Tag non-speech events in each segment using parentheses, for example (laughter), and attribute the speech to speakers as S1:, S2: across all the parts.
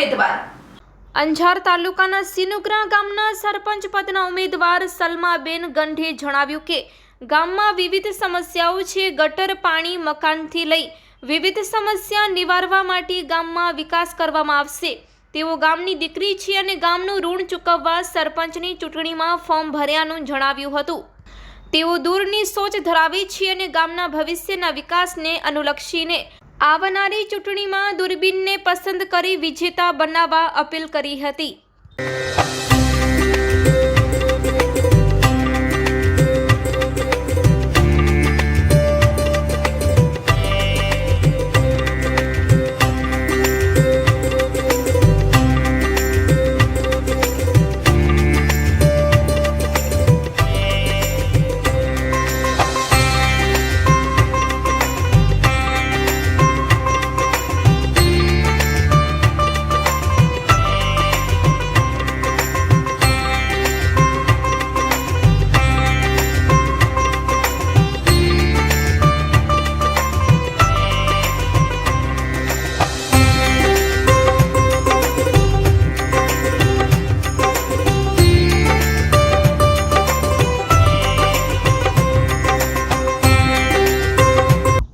S1: ઉમેદવાર. અંજાર તાલુકાના સિનુગ્રા ગામના સરપંચ પદના ઉમેદવાર સલમાબેન ગંઢે જણાવ્યું કે, ગામમાં વિવિધ સમસ્યાઓ છે ગટર, પાણી, મકાનથી લઈ વિવિધ સમસ્યા નિવારવા માટે ગામમાં વિકાસ કરવામાં આવશે. તેઓ ગામની દીકરી છે અને ગામનું ઋણ ચૂકવવા સરપંચની ચૂંટણીમાં ફોર્મ ભર્યાનું જણાવ્યું હતું. તેઓ દૂરની સોચ ધરાવે છે અને ગામના ભવિષ્યના વિકાસને અનુલક્ષીને આવનારી ચૂંટણીમાં દૂરબીનને પસંદ કરી વિજેતા બનાવવા અપીલ કરી હતી.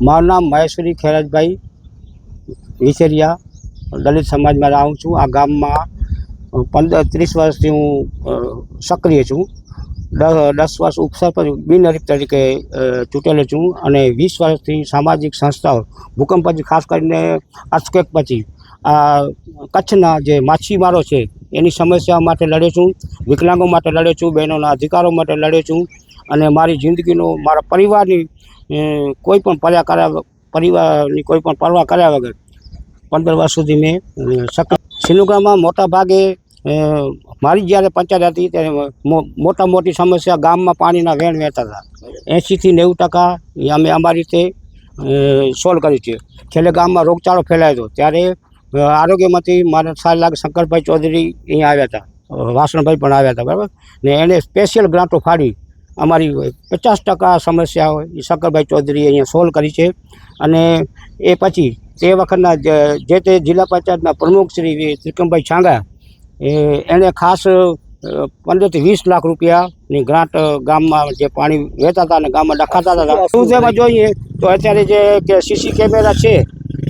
S2: મારું નામ મહેશ્વરી ખેરાજભાઈ વિસેરિયા, દલિત સમાજમાં રહું છું. આ ગામમાં પંદર, ત્રીસ વર્ષથી હું સક્રિય છું. દસ વર્ષ ઉપસરપંચ બિનહરીફ તરીકે ચૂંટેલો છું અને વીસ વર્ષથી સામાજિક સંસ્થાઓ, ભૂકંપ પછી ખાસ કરીને અસ્કેક પછી, આ કચ્છના જે માછીમારો છે, એની સમસ્યા માટે લડ્યો છું. વિકલાંગો માટે લડ્યો છું, બહેનોના અધિકારો માટે લડ્યો છું. અને મારી જિંદગીનો, મારા પરિવારની કોઈ પણ પર્યા કર્યા પરિવારની કોઈ પણ પરવા કર્યા વગર પંદર વર્ષ સુધી મેં સક્રિય. સિનુગ્રામમાં મોટા ભાગે મારી જ્યારે પંચાયત હતી ત્યારે મોટા મોટી સમસ્યા ગામમાં પાણીના વેણ વહેતા હતા. એંશીથી નેવું ટકા અમે અમારી રીતે સોલ્વ કર્યું છે. છેલ્લે ગામમાં રોગચાળો ફેલાયો હતો. ત્યારે આરોગ્યમાંથી મારા સારી લાગે શંકરભાઈ ચૌધરી અહીંયા આવ્યા હતા. વાસણભાઈ પણ આવ્યા હતા, બરાબર? ને એને સ્પેશિયલ ગ્રાન્ટો ફાડી. અમારી પચાસ ટકા સમસ્યા હોય. એ શંકરભાઈ ચૌધરીએ અહીંયા સોલ્વ કરી છે. અને એ પછી તે વખતના જે- તે જિલ્લા પંચાયતના પ્રમુખ શ્રી ત્રિકમભાઈ છાંગા એ એણે ખાસ પંદરથી વીસ લાખ રૂપિયાની ગ્રાન્ટ ગામમાં જે પાણી વહેતા હતા અને ગામમાં ડખાતા હતા. સુધેમાં જોઈએ તો અત્યારે જે કે સીસી કેમેરા છે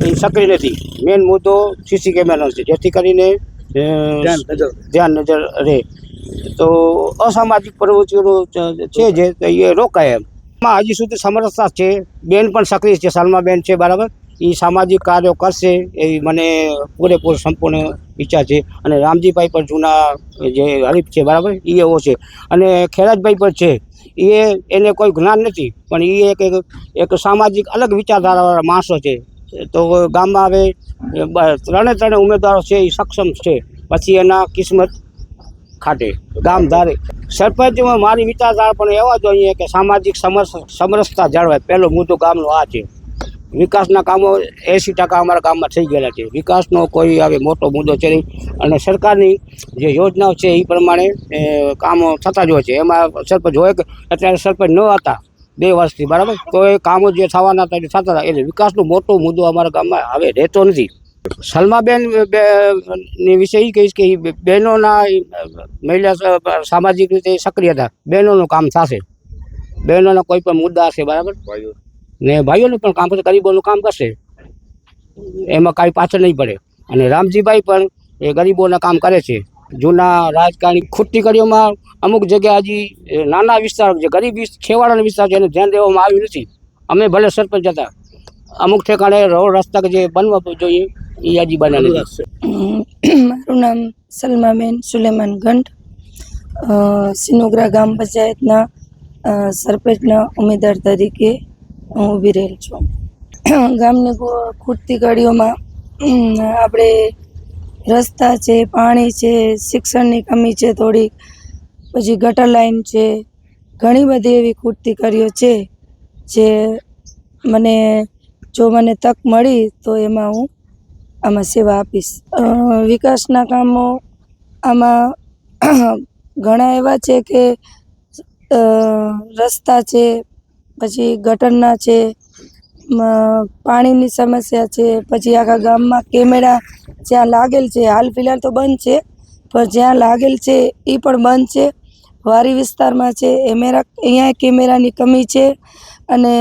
S2: એ સક્રિય નથી. મેઇન મુદ્દો સીસી કેમેરાનો છે. જેથી કરીને ધ્યાન નજર રહે. તો અસામાજિક પ્રવૃત્તિઓ છે જે એ રોકાય એમ. હજી સુધી સમરસતા છે. બેન પણ સક્રિય છે. સલમાબેન છે, બરાબર? એ સામાજિક કાર્યો કરશે. એવી મને પૂરેપૂર સંપૂર્ણ ઈચ્છા છે. અને રામજીભાઈ પણ જૂના જે હરીફ છે, બરાબર? એ એવો છે. અને ખેરાજભાઈ પણ છે. એ એને કોઈ જ્ઞાન નથી. પણ એ એક, એક- એક સામાજિક અલગ વિચારધારાવાળા માણસો છે. તો ગામમાં હવે ત્રણે ત્રણે ઉમેદવારો છે. એ સક્ષમ છે. પછી એના કિસ્મત ખાટે. ગામ સરપંચ મારી વિચારધારા પણ એવા જોઈએ કે સામાજિક સમરસ, સમરસતા જળવાય. પહેલો મુદ્દો ગામનો આ છે. વિકાસના કામો એંસી ટકા અમારા ગામમાં થઈ ગયેલા છે. વિકાસનો કોઈ હવે મોટો મુદ્દો છે નહીં. અને સરકારની જે યોજનાઓ છે એ પ્રમાણે કામો થતા જ હોય છે. એમાં સરપંચ હોય કે, અત્યારે સરપંચ ન હતા બે વર્ષથી, બરાબર? તો એ કામો જે થવાના હતા એ થતા હતા. એટલે વિકાસનો મોટો મુદ્દો અમારા ગામમાં હવે રહેતો નથી. સલમાબેન વિશે એ કહીશ કે બહેનોના મહિલા સામાજિક રીતે સક્રિય હતા બહેનોનું કામ થશે. બહેનોના કોઈ પણ મુદ્દા હશે બરાબર? ને ભાઈઓનું પણ કામ કરશે ગરીબોનું કામ કરશે. એમાં કાંઈ પાછળ નહીં પડે. અને રામજીભાઈ પણ એ ગરીબોના કામ કરે છે. જૂના રાજકારણી ખૂટતી કડીઓમાં અમુક જગ્યા હજી નાના વિસ્તાર જે ગરીબ છેવાડાના વિસ્તાર છે એને ધ્યાન દેવામાં આવ્યું નથી. અમે ભલે સરપંચ હતા. અમુક ઠેકાણે રોડ રસ્તા કે જે બનવા જોઈએ એ હજી બન્યા
S3: મારું નામ સલમાબેન સુલેમાન ગંઠ. સિનોગ્રા ગામ પંચાયતના સરપંચના ઉમેદવાર તરીકે હું ઊભી રહેલ છું. ગામની ખૂટતી કડીઓમાં આપણે રસ્તા છે પાણી છે શિક્ષણની કમી છે થોડીક પછી ગટર લાઈન છે ઘણી બધી એવી ખૂટતી કડીઓ છે જે મને જો મને તક મળી તો એમાં હું આમાં સેવા આપીશ. વિકાસના કામો આમાં (clears throat) ઘણા એવા છે કે રસ્તા છે, પછી ગટરના છે પાણીની સમસ્યા છે, પછી આખા ગામમાં કેમેરા જ્યાં લાગેલ છે, હાલ ફિલહાલ તો બંધ છે, પણ જ્યાં લાગેલ છે એ પણ બંધ છે. વારી વિસ્તારમાં છે એમેરા અહીંયા કેમેરાની કમી છે અને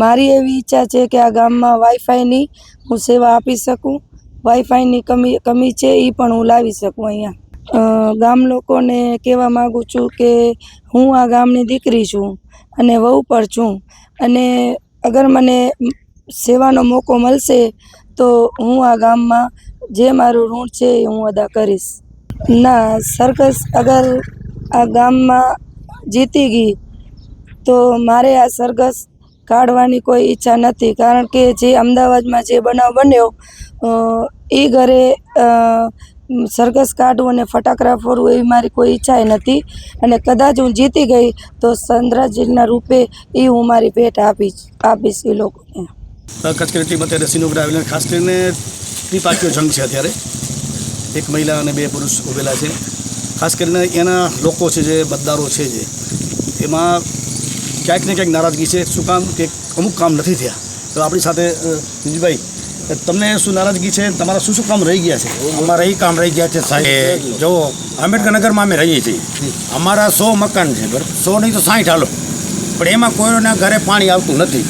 S3: મારી એવી ઈચ્છા છે કે આ ગામમાં વાઈફાઈની હું સેવા આપી શકું. વાઈફાઈની કમી કમી છે એ પણ હું લાવી શકું અહીંયા. ગામ લોકોને કહેવા માગું છું કે હું આ ગામની દીકરી છું અને વહુ પર છું. અને અગર મને સેવાનો મોકો મળશે તો હું આ ગામમાં જે મારું ઋણ છે એ હું અદા કરીશ. ના સરકસ અગર આ ગામમાં જીતી ગઈ તો મારે આ સરઘસ કાઢવાની કોઈ ઈચ્છા નથી. કારણ કે જે અમદાવાદમાં જે બનાવ બન્યો એ ઘરે સરઘસ કાઢવું અને ફટાકડા ફોડવું એવી મારી કોઈ ઈચ્છા નથી. અને કદાચ હું જીતી ગઈ તો ચંદ્રજીના રૂપે એ હું મારી ભેટ આપીશ આપીશ એ લોકોને.
S4: કચ્છ કલેક્ટરમાં અત્યારે સિનોગ્રા આવેલા. ખાસ કરીને ત્રિપાકીઓ જંગ છે અત્યારે. એક મહિલા અને બે પુરુષ ઉભેલા છે. ખાસ કરીને એના લોકો છે જે મતદારો છે જે એમાં ક્યાંક ને ક્યાંક નારાજગી છે. શું કામ? કે અમુક કામ નથી થયા. તો આપણી સાથે અ, વિજયભાઈ તમને શું નારાજગી છે? તમારા શું શું કામ રહી ગયા છે?
S5: અમારા એ કામ રહી ગયા છે સાહેબ. જો આંબેડકરનગરમાં અમે રહીએ છીએ. અમારા સો મકાન છે બરાબર? સો નહીં તો સાઠ હાલો. પણ એમાં કોઈના ઘરે પાણી આવતું નથી.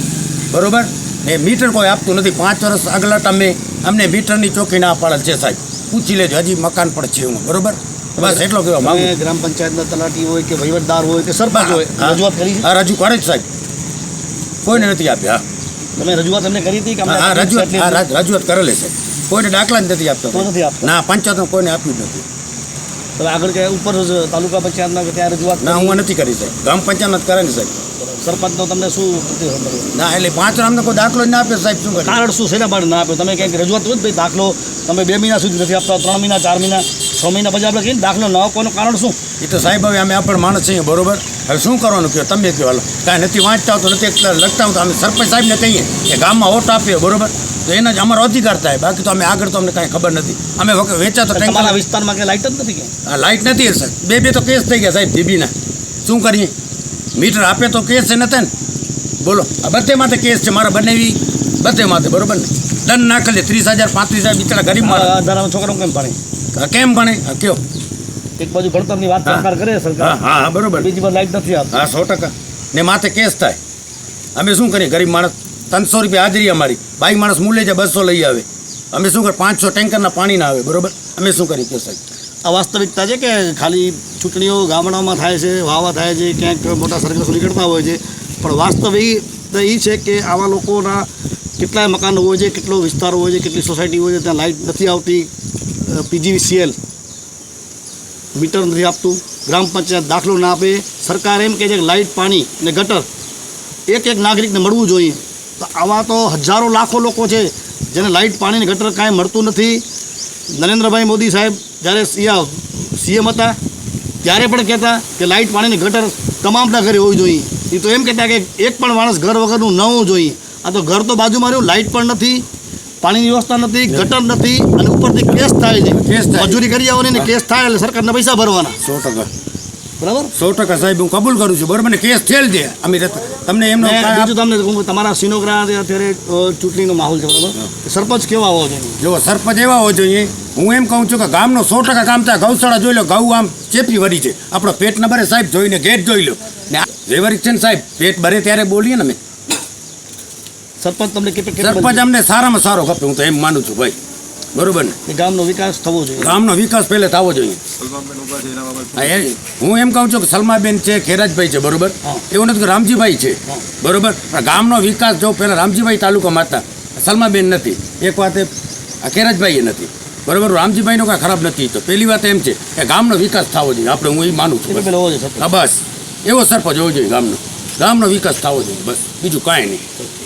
S5: બરોબર? ને મીટર કોઈ આપતું નથી. પાંચ વર્ષ આગલા તમે અમને મીટરની ચોકી ના પાડેલ છે સાહેબ. પૂછી લેજો હજી મકાન પણ છે હું બરોબર? બસ એટલો કહેવા માંગુ
S4: ગ્રામ પંચાયતના તલાટી હોય કે વહીવટદાર હોય કે સરપંચ હોય
S5: હા.
S4: રજૂઆત કરી
S5: હા રજૂ કરે જ સાહેબ. કોઈને નથી આપ્યા.
S4: તમે રજૂઆત અમને કરી હતી કે
S5: હા રજૂઆત હા રજૂઆત કરેલી છે. કોઈને દાખલા જ નથી આપતા
S4: તો નથી આપતા?
S5: ના પંચાયતમાં કોઈને આપ્યું જ નથી.
S4: તમે આગળ કે ઉપર તાલુકા પંચાયતના ત્યાં રજૂઆત
S5: ના હું નથી કરી સાહેબ. ગ્રામ પંચાયત કરે ને સાહેબ.
S4: સરપંચનો તમને શું
S5: ના એટલે પાંચ અમને કોઈ દાખલો જ ના આપે સાહેબ શું
S4: કારણ શું? શેના માટે ના આપ્યો? તમે ક્યાંક રજૂઆત હોય ભાઈ દાખલો તમે બે મહિના સુધી નથી આપતા ત્રણ મહિના ચાર મહિના? છ મહિના પછી આપણે કહીએ દાખલો ન આપવાનું કારણ શું?
S5: એ તો સાહેબ હવે અમે આપણે માણસ છીએ બરોબર? હવે શું કરવાનું કહો? તમે કહો હાલો. કાંઈ નથી વાંચતા હોય તો નથી લખતા હોય તો અમે સરપંચ સાહેબને કહીએ કે ગામમાં વોટ આપીએ બરોબર? તો એના જ અમારો અધિકાર થાય. બાકી તો અમે આગળ તો અમને કાંઈ ખબર નથી. અમે વખત વેચા તો
S4: તમારા વિસ્તારમાં કે લાઇટ જ નથી કે
S5: લાઇટ નથી સાહેબ. બે બે તો કેસ થઈ ગયા સાહેબ બીબીના શું કરીએ? મીટર આપે તો કેસ છે નથી ને બોલો. આ બધે માટે કેસ છે મારા બંનેવી બધે માટે બરોબર ને? દંડ નાખેલ ત્રીસ હજાર પાંત્રીસ હજાર બિચારા ગરીબ
S4: છોકરાઓ કેમ પાણી
S5: કેમ ભણે કયો?
S4: એક બાજુ ભણતરની વાત. સરકાર કરે
S5: હા
S4: સરકાર.
S5: હા હા બરોબર.
S4: બીજી બાજુ લાઈટ નથી આપતી
S5: હા સો ટકા. ને માથે કેસ થાય. અમે શું કરીએ? ગરીબ માણસ ત્રણસો રૂપિયા હાજરી અમારી. બાઈક માણસ મૂલે છે બસો લઈ આવે. અમે શું કરીએ? પાંચસો ટેન્કરના પાણી ના આવે બરોબર? અમે શું કરીએ? કે સાહેબ
S4: આ વાસ્તવિકતા છે કે ખાલી ચૂંટણીઓ ગામડામાં થાય છે વાવા થાય છે ક્યાંક મોટા સરઘસો નીકળતા હોય છે. પણ વાસ્તવિક એ છે કે આવા લોકોના કેટલાય મકાનો હોય છે કેટલો વિસ્તાર હોય છે કેટલી સોસાયટી હોય છે ત્યાં લાઇટ નથી આવતી. પીજીવીસીએલ મીટર નથી આપતું. ગ્રામ પંચાયત દાખલો ના આપે. સરકાર એમ કહે છે કે લાઇટ પાણી ને ગટર એક એક નાગરિકને મળવું જોઈએ. તો આવા તો હજારો લાખો લોકો છે જેને લાઇટ પાણી ને ગટર કાંઈ મળતું નથી. નરેન્દ્રભાઈ મોદી સાહેબ જ્યારે સીએમ હતા, ત્યારે પણ કહેતા કે લાઇટ પાણીની ગટર તમામના ઘરે હોવી જોઈએ. એ તો એમ કહેતા કે એક પણ માણસ ઘર વગરનું ન હોવું જોઈએ. આ તો ઘર તો બાજુમાં રહ્યું લાઇટ પણ નથી. પાણીની વ્યવસ્થા નથી ગટર નથી અને ઉપરથી કેસ થાય છે.
S5: કેસ થાય.
S4: મજૂરી કરી આવવાની ને કેસ થાય એટલે સરકારને પૈસા ભરવાના.
S5: સો ટકા.
S4: બરાબર?
S5: સો ટકા સાહેબ હું કબૂલ કરું છું. બરાબર મને કેસ થયેલ છે. અમે તમને એમનો
S4: બીજું તમને તમારા સિનોગ્રા અત્યારે ચૂંટણીનો માહોલ છે બરાબર? સરપંચ કેવા હોવો જોઈએ?
S5: જો સરપંચ એવા હોવો જોઈએ. હું એમ કહું છું કે ગામનો સો ટકા કામ થાય. ગૌશાળા જોઈ લો ગૌ આમ ચેપી વરી છે. આપણો પેટ નંબરે ભરે સાહેબ જોઈને ગેટ જોઈ લો. ને વ્યવહારિક છે ને સાહેબ પેટ ભરે ત્યારે બોલીએ ને અમે.
S4: સરપંચ તમને કેટલે
S5: સરપંચ અમને સારામાં સારો ખપે હું તો એમ માનું છું ભાઈ. બરોબર ને?
S4: એ ગામનો વિકાસ થવો જોઈએ.
S5: ગામનો વિકાસ પહેલે થવો જોઈએ. હું એમ કહું છું કે સલમાબેન છે ખેરાજભાઈ છે બરોબર? એવું નથી કે રામજીભાઈ છે બરોબર? પણ ગામનો વિકાસ જો પહેલાં રામજીભાઈ તાલુકામાં હતા સલમાબેન નથી. એક વાત એ આ ખેરાજભાઈ નથી. બરોબર? રામજીભાઈનો કાંઈ ખરાબ નથી તો પહેલી વાત એમ છે કે ગામનો વિકાસ થવો જોઈએ. આપણે હું એ માનું છું બસ. એવો સરપંચ હોવો જોઈએ ગામનો. ગામનો વિકાસ થવો જોઈએ બસ. બીજું કાંઈ નહીં.